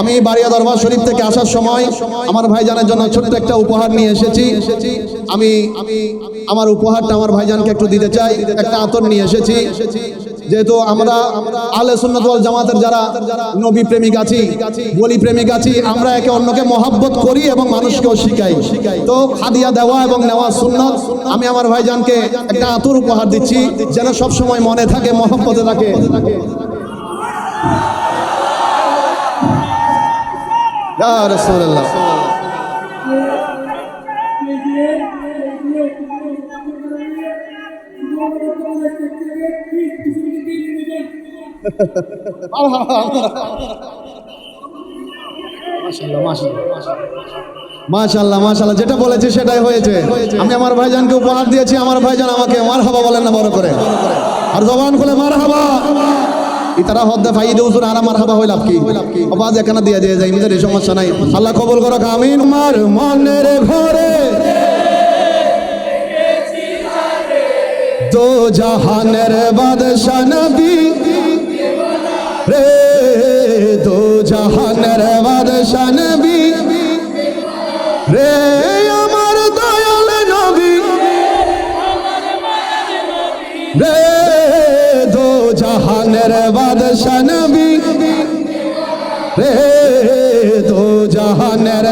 আমি বাড়িয়া দরবার শরীফ থেকে আসার সময় আমার ভাইজানের জন্য ছোট্ট একটা উপহার নিয়ে এসেছি। আমি আমি, আমার উপহারটা আমার ভাইজানকে একটু দিতে চাই, একটা আতর নিয়ে এসেছি। যেহেতু আমরা আলে সুন্নত জামাতের যারা নবী প্রেমিক আছি, বলি প্রেমিক আছি, আমরা একে অন্যকে মহাব্বত করি এবং মানুষকেও শিখাই। তো হাদিয়া দেওয়া এবং নেওয়া সুন্নত, আমি আমার ভাইজানকে একটা আতর উপহার দিচ্ছি, যেন সব সময় মনে থাকে, মহব্বতে থাকে। মাশাল্লাহ মাশাল্লাহ যেটা বলেছি সেটাই হয়েছে। আমি আমার ভাইজানকে উপহার দিয়েছি আমার ভাইজান আমাকে মার হাবা বলেন না বড় করে। আর জবান খুলে মার হাবা ইতারা হদ্দে ফাইদে উসুর আর আমার হাবা হইলাম কি? আবাজ এখানে দিয়ে দিয়ে যাই নিজের সমস্যা নাই। আল্লাহ কবুল করো আমিন। মার মনের ঘরে দো জাহানের বাদশা নবী। রে দো জাহানের বাদশা নবী। রে বাদশা নবী। রে দো জাহানের।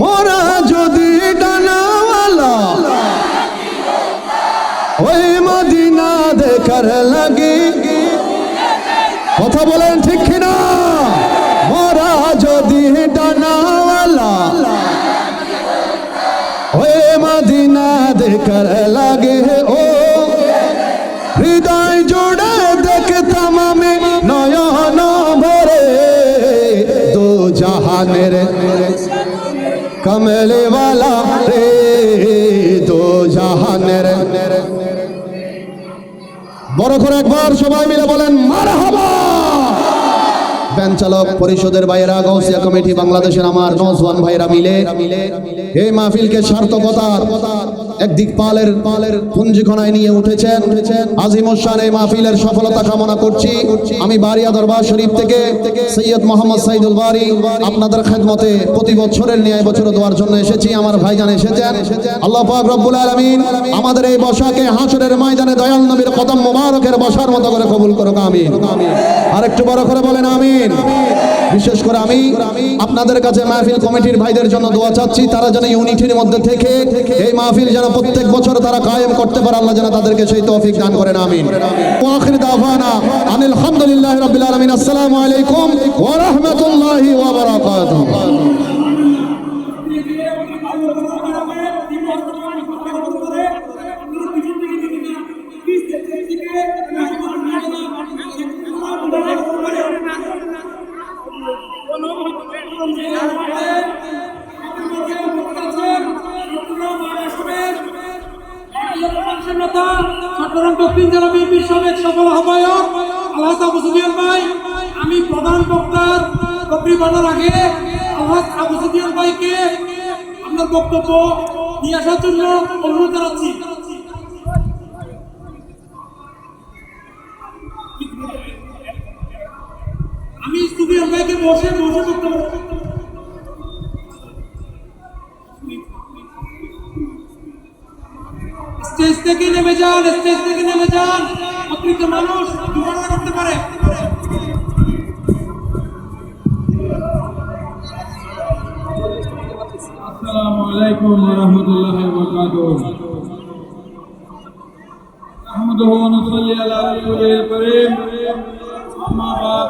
মোরা যদি ডানাওয়ালা, ওই মদিনা দেখার লাগে। কথা বলেন ঠিক কিনা? মোরা যদি ডানাওয়ালা, ওই মদিনা দেখার লাগে। জাহানের কমলে वाला রে দো জাহানের বড় করে একবার সবাই মিলে বলেন মারহাবা ভ্যান চালক পরিষদের ভাইয়েরা গৌসিয়া কমিটি বাংলাদেশের আমার নজওয়ান ভাইয়েরা মিলে এই মাহফিলকে সার্থকতার একদিক পালের পালের পুঞ্জিখনায় নিয়ে উঠেছেন। আজিমুসান এই মাহফিলের সফলতা কামনা করছি। আমি বারিয়া দরবার শরীফ থেকে সৈয়দ মোহাম্মদ সাইদুল বারি আপনাদের খেদমতে প্রতি বছরের ন্যায় বছর দেওয়ার জন্য এসেছি। আমার ভাইজান এসেছেন। আল্লাহ পাক রব্বুল আলামিন আমাদের এই বসাকে হাসরের ময়দানে দয়াল নবীর কদম মোবারকের বসার মতো করে কবুল করুক, আমিন। আর একটু বড় করে বলেন, আমিন। বিশেষ করে আমি আপনাদের কাছে মাহফিল কমিটির ভাইদের জন্য দোয়া চাচ্ছি, তারা যেন ইউনিটির মধ্যে থেকে এই মাহফিল যেন প্রত্যেক বছর তারা কায়েম করতে পারে, আল্লাহ যেন তাদেরকে সেই তৌফিক দান করেন, আমিন। আখির দাওয়ানা আনিল হামদুলিল্লাহি রাব্বিল আলামিন। আসসালামু আলাইকুম ওয়া রাহমাতুল্লাহি ওয়া বারাকাতুহু। চট্টগ্রাম দক্ষিণ জেলা বিএনপির আমি প্রধান বক্তার বলার আগে আল্লাহ আবু সুফিয়ান ভাইকে আপনার বক্তব্য নিয়ে আসার জন্য অনুরোধ আমি সুফিয়ান ভাইকে বসে বসে বক্তব্য স্টেজ থেকে নেমে যান স্টেজ থেকে নেমে যান অতিরিক্ত মানুষ দুর্ঘটনা করতে পারে السلام عليكم ورحمة الله وبركاته نحمده ونصلي على رسوله الكريم أما بعد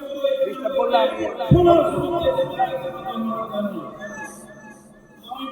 শোনার